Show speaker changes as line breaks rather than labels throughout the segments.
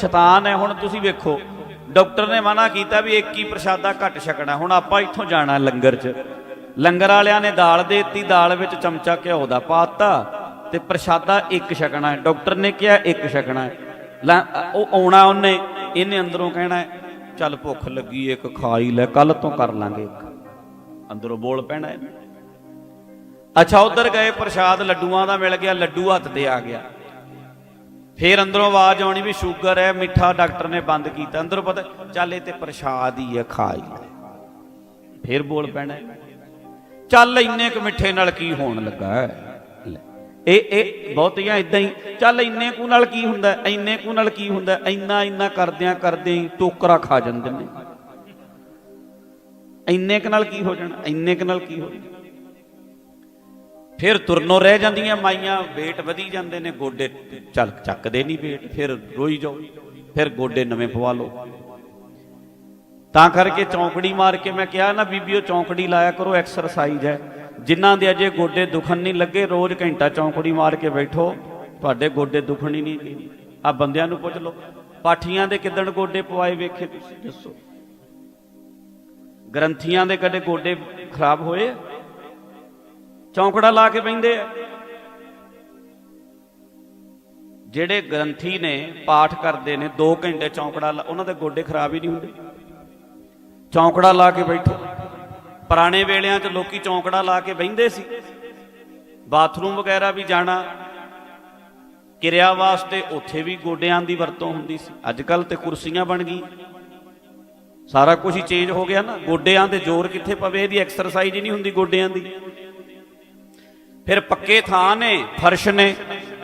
ਸ਼ੈਤਾਨ ਹੈ ਹੁਣ ਤੁਸੀਂ ਵੇਖੋ। ਡਾਕਟਰ ਨੇ ਮਨਾ ਕੀਤਾ ਵੀ ਇੱਕ ਹੀ ਪ੍ਰਸ਼ਾਦਾ ਘੱਟ ਛਕਣਾ। ਹੁਣ ਆਪਾਂ ਇੱਥੋਂ ਜਾਣਾ ਲੰਗਰ 'ਚ। ਲੰਗਰ ਵਾਲਿਆਂ ਨੇ ਦਾਲ ਦੇਤੀ ਦਾਲ ਵਿੱਚ ਚਮਚਾ ਘਿਓ ਦਾ ਪਾਤਾ ਤੇ ਪ੍ਰਸ਼ਾਦਾ ਇੱਕ ਛਕਣਾ ਹੈ। ਡਾਕਟਰ ਨੇ ਕਿਹਾ ਇੱਕ ਛਕਣਾ ਹੈ। ਉਹ ਆਉਣਾ ਉਹਨੇ ਇਹਨੇ ਅੰਦਰੋਂ ਕਹਿਣਾ ਹੈ, ਚੱਲ ਭੁੱਖ ਲੱਗੀ ਇੱਕ ਖਾ ਹੀ ਲੈ ਕੱਲ ਤੋਂ ਕਰ ਲਾਂਗੇ ਇੱਕ। ਅੰਦਰੋਂ ਬੋਲ ਪੈਣਾ ਹੈ। ਅੱਛਾ ਉਧਰ ਗਏ ਪ੍ਰਸ਼ਾਦ ਲੱਡੂਆਂ ਦਾ ਮਿਲ ਗਿਆ ਲੱਡੂ ਹੱਥ ਤੇ ਆ ਗਿਆ। ਫੇਰ ਅੰਦਰੋਂ ਆਵਾਜ਼ ਆਉਣੀ ਵੀ ਸ਼ੂਗਰ ਹੈ, ਮਿੱਠਾ ਡਾਕਟਰ ਨੇ ਬੰਦ ਕੀਤਾ। ਅੰਦਰੋਂ ਪਤਾ, ਚੱਲ ਇਹ ਤੇ ਪ੍ਰਸ਼ਾਦ ਹੀ ਹੈ, ਖਾ ਹੀ ਲੈ। ਫੇਰ ਬੋਲ ਪੈਣਾ ਚੱਲ ਇੰਨੇ ਕੁ ਮਿੱਠੇ ਨਾਲ ਕੀ ਹੋਣ ਲੱਗਾ ਇਹ ਇਹ ਬਹੁਤੀਆਂ ਇਦਾਂ ਹੀ, ਚੱਲ ਇੰਨੇ ਕੁ ਨਾਲ ਕੀ ਹੁੰਦਾ ਇੰਨੇ ਕੁ ਨਾਲ ਕੀ ਹੁੰਦਾ ਇੰਨਾ ਇੰਨਾ ਕਰਦਿਆਂ ਕਰਦੇ ਹੀ ਟੋਕਰਾ ਖਾ ਜਾਂਦੇ ਨੇ। ਇੰਨੇ ਕੁ ਨਾਲ ਕੀ ਹੋ ਜਾਣਾ? ਇੰਨੇ ਕੁ ਨਾਲ ਕੀ ਹੋ ਜਾਣਾ? ਫਿਰ ਤੁਰਨੋਂ ਰਹਿ ਜਾਂਦੀਆਂ ਮਾਈਆਂ, ਵੇਟ ਵਧੀ ਜਾਂਦੇ ਨੇ, ਗੋਡੇ ਚੱਲ ਚੱਕਦੇ ਨਹੀਂ ਵੇਟ, ਫਿਰ ਰੋਈ ਜਾਓ, ਫਿਰ ਗੋਡੇ ਨਵੇਂ ਪਵਾ ਲਓ। ਤਾਂ ਕਰਕੇ ਚੌਂਕੜੀ ਮਾਰ ਕੇ ਮੈਂ ਕਿਹਾ, ਨਾ ਬੀਬੀਓ, ਚੌਂਕੜੀ ਲਾਇਆ ਕਰੋ ਐਕਸਰਸਾਈਜ਼ ਹੈ। ਜਿਨ੍ਹਾਂ ਦੇ ਅਜੇ ਗੋਡੇ ਦੁਖਣ ਨਹੀਂ ਲੱਗੇ, ਰੋਜ਼ ਘੰਟਾ ਚੌਂਕੜੀ ਮਾਰ ਕੇ ਬੈਠੋ। ਤੁਹਾਡੇ ਗੋਡੇ ਦੁਖਣ ਹੀ ਨਹੀਂ ਆ ਬੰਦਿਆਂ ਨੂੰ ਪੁੱਛ ਲਓ, ਪਾਠੀਆਂ ਦੇ ਕਿਦਣ ਗੋਡੇ ਪਵਾਏ ਵੇਖੇ ਤੁਸੀਂ? ਦੱਸੋ। ਗ੍ਰੰਥੀਆਂ ਦੇ ਕਦੇ ਗੋਡੇ ਖਰਾਬ ਹੋਏ? ਚੌਂਕੜਾ ਲਾ ਕੇ ਬੈੰਦੇ ਆ। ਜਿਹੜੇ ਗ੍ਰੰਥੀ ਨੇ ਪਾਠ ਕਰਦੇ ਨੇ 2 ਘੰਟੇ ਚੌਂਕੜਾ ਲਾ- ਉਹਨਾਂ ਦੇ ਗੋਡੇ ਖਰਾਬ ਹੀ ਨਹੀਂ ਹੁੰਦੇ। ਚੌਂਕੜਾ ਲਾ ਕੇ ਬੈਠੋ। ਪੁਰਾਣੇ ਵੇਲਿਆਂ 'ਚ ਲੋਕੀ ਚੌਂਕੜਾ ਲਾ ਕੇ ਬੈੰਦੇ ਸੀ। ਬਾਥਰੂਮ ਵਗੈਰਾ ਵੀ ਜਾਣਾ। ਕਿਰਿਆ ਵਾਸਤੇ ਉੱਥੇ ਵੀ ਗੋਡਿਆਂ ਦੀ ਵਰਤੋਂ ਹੁੰਦੀ ਸੀ। ਅੱਜ ਕੱਲ ਤੇ ਕੁਰਸੀਆਂ ਬਣ ਗਈ ਸਾਰਾ ਕੁਝ ਹੀ ਚੇਂਜ ਹੋ ਗਿਆ ਨਾ। ਗੋਡਿਆਂ ਤੇ ਜ਼ੋਰ ਕਿੱਥੇ ਪਵੇ? ਇਹਦੀ ਐਕਸਰਸਾਈਜ਼ ਹੀ ਨਹੀਂ ਹੁੰਦੀ ਗੋਡਿਆਂ ਦੀ। ਫਿਰ ਪੱਕੇ ਥਾਂ ਨੇ, ਫਰਸ਼ ਨੇ।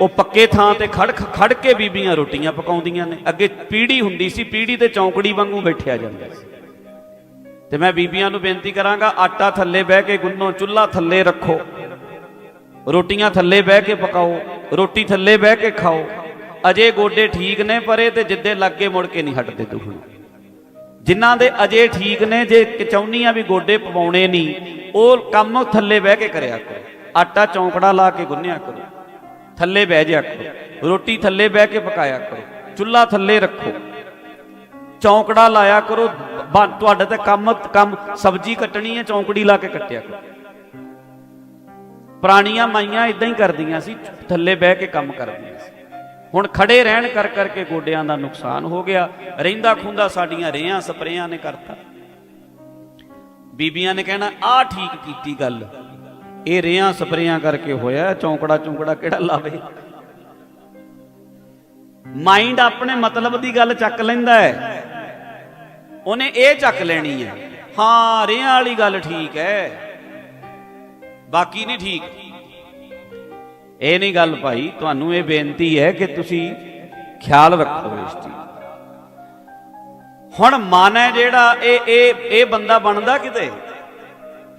ਉਹ ਪੱਕੇ ਥਾਂ ਤੇ ਖੜ ਖੜ ਕੇ ਬੀਬੀਆਂ ਰੋਟੀਆਂ ਪਕਾਉਂਦੀਆਂ ਨੇ। ਅੱਗੇ ਪੀੜੀ ਹੁੰਦੀ ਸੀ, ਪੀੜੀ ਤੇ ਚੌਂਕੜੀ ਵਾਂਗੂ ਬੈਠਿਆ ਜਾਂਦਾ ਸੀ। ਤੇ ਮੈਂ ਬੀਬੀਆਂ ਨੂੰ ਬੇਨਤੀ ਕਰਾਂਗਾ, ਆਟਾ ਥੱਲੇ ਬਹਿ ਕੇ ਗੁੰਨੋ, ਚੁੱਲ੍ਹਾ ਥੱਲੇ ਰੱਖੋ। ਰੋਟੀਆਂ ਥੱਲੇ ਬਹਿ ਕੇ ਪਕਾਓ, ਰੋਟੀ ਥੱਲੇ ਬਹਿ ਕੇ ਖਾਓ। ਅਜੇ ਗੋਡੇ ਠੀਕ ਨੇ, ਪਰੇ ਤੇ ਜਿੱਦੇ ਲੱਗੇ ਮੁੜ ਕੇ ਨਹੀਂ ਹਟਦੇ ਦੁਖਣ ਜਿਨ੍ਹਾਂ ਦੇ ਅਜੇ ਠੀਕ ਨੇ, ਜੇ ਚਾਹੁੰਨੀਆਂ ਵੀ ਗੋਡੇ ਪਵਾਉਣੇ ਨਹੀਂ, ਉਹ ਕੰਮ ਥੱਲੇ ਬਹਿ ਕੇ ਕਰਿਆ ਕਰੋ। ਆਟਾ ਚੌਂਕੜਾ ਲਾ ਕੇ ਗੁੰਨਿਆ ਕਰੋ। ਥੱਲੇ ਬਹਿ ਜਾ ਕਰੋ। ਰੋਟੀ ਥੱਲੇ ਬਹਿ ਕੇ ਪਕਾਇਆ ਕਰੋ। ਚੁੱਲ੍ਹਾ ਥੱਲੇ ਰੱਖੋ। ਚੌਂਕੜਾ ਲਾਇਆ ਕਰੋ। ਬ- ਤੁਹਾਡਾ ਤੇ ਕੰਮ ਕੰਮ ਸਬਜ਼ੀ ਕੱਟਣੀ ਹੈ, ਚੌਂਕੜੀ ਲਾ ਕੇ ਕੱਟਿਆ ਕਰੋ। ਪੁਰਾਣੀਆਂ ਮਾਈਆਂ ਇਦਾਂ ਹੀ ਕਰਦੀਆਂ ਸੀ ਥੱਲੇ ਬਹਿ ਕੇ ਕੰਮ ਕਰਦੀਆਂ ਸੀ। ਹੁਣ ਖੜੇ ਰਹਿਣ ਕਰ ਕਰਕੇ ਗੋਡਿਆਂ ਦਾ ਨੁਕਸਾਨ ਹੋ ਗਿਆ। ਰਹਿੰਦਾ ਖੁੰਦਾ ਸਾਡੀਆਂ ਰੇਹਾਂ ਸਪਰੇਆਂ ਨੇ ਕਰਤਾ। ਬੀਬੀਆਂ ਨੇ ਕਹਿਣਾ, ਆਹ ਠੀਕ ਕੀਤੀ ਗੱਲ। ਇਹ ਰੇਹਾਂ ਸਪਰੇਆਂ ਕਰਕੇ ਹੋਇਆ, ਚੌਂਕੜਾ ਚੌਂਕੜਾ ਕਿਹੜਾ ਲਾਵੇ? ਮਾਈਂਡ ਆਪਣੇ ਮਤਲਬ ਦੀ ਗੱਲ ਚੱਕ ਲੈਂਦਾ ਹੈ। ਉਹਨੇ ਇਹ ਚੱਕ ਲੈਣੀ ਹੈ। ਹਾਂ, ਰੇਹਾਂ ਵਾਲੀ ਗੱਲ ਠੀਕ ਹੈ। ਬਾਕੀ ਨਹੀਂ ਠੀਕ। ਇਹ ਨਹੀਂ ਗੱਲ ਭਾਈ, ਤੁਹਾਨੂੰ ਇਹ ਬੇਨਤੀ ਹੈ ਕਿ ਤੁਸੀਂ ਖਿਆਲ ਰੱਖੋ ਇਸ ਚੀਜ਼ ਹੁਣ ਮਨ ਹੈ ਜਿਹੜਾ, ਇਹ ਇਹ ਇਹ ਬੰਦਾ ਬਣਦਾ ਕਿਤੇ?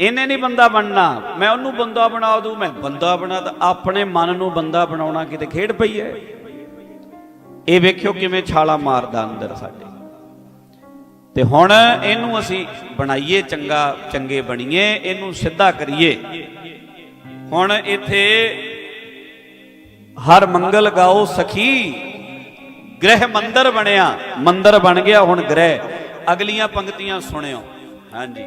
ਇਹਨੇ ਨਹੀਂ ਬੰਦਾ ਬਣਨਾ। ਮੈਂ ਉਹਨੂੰ ਬੰਦਾ ਬਣਾ ਦੂੰ, ਮੈਂ ਬੰਦਾ ਬਣਾ ਤਾਂ ਆਪਣੇ ਮਨ ਨੂੰ ਬੰਦਾ ਬਣਾਉਣਾ ਕਿਤੇ ਖੇਡ ਪਈ ਹੈ। ਇਹ ਵੇਖਿਓ ਕਿਵੇਂ ਛਾਲਾ ਮਾਰਦਾ ਅੰਦਰ ਸਾਡੇ। ਤੇ ਹੁਣ ਇਹਨੂੰ ਅਸੀਂ ਬਣਾਈਏ ਚੰਗਾ, ਚੰਗੇ ਬਣੀਏ, ਇਹਨੂੰ ਸਿੱਧਾ ਕਰੀਏ। ਹੁਣ ਇੱਥੇ ਹਰ ਮੰਗਲ ਗਾਓ ਸਖੀ, ਗ੍ਰਹਿ ਮੰਦਰ ਬਣਿਆ। ਮੰਦਰ ਬਣ ਗਿਆ ਹੁਣ ਗ੍ਰਹਿ। ਅਗਲੀਆਂ ਪੰਕਤੀਆਂ ਸੁਣਿਓ। ਹਾਂਜੀ।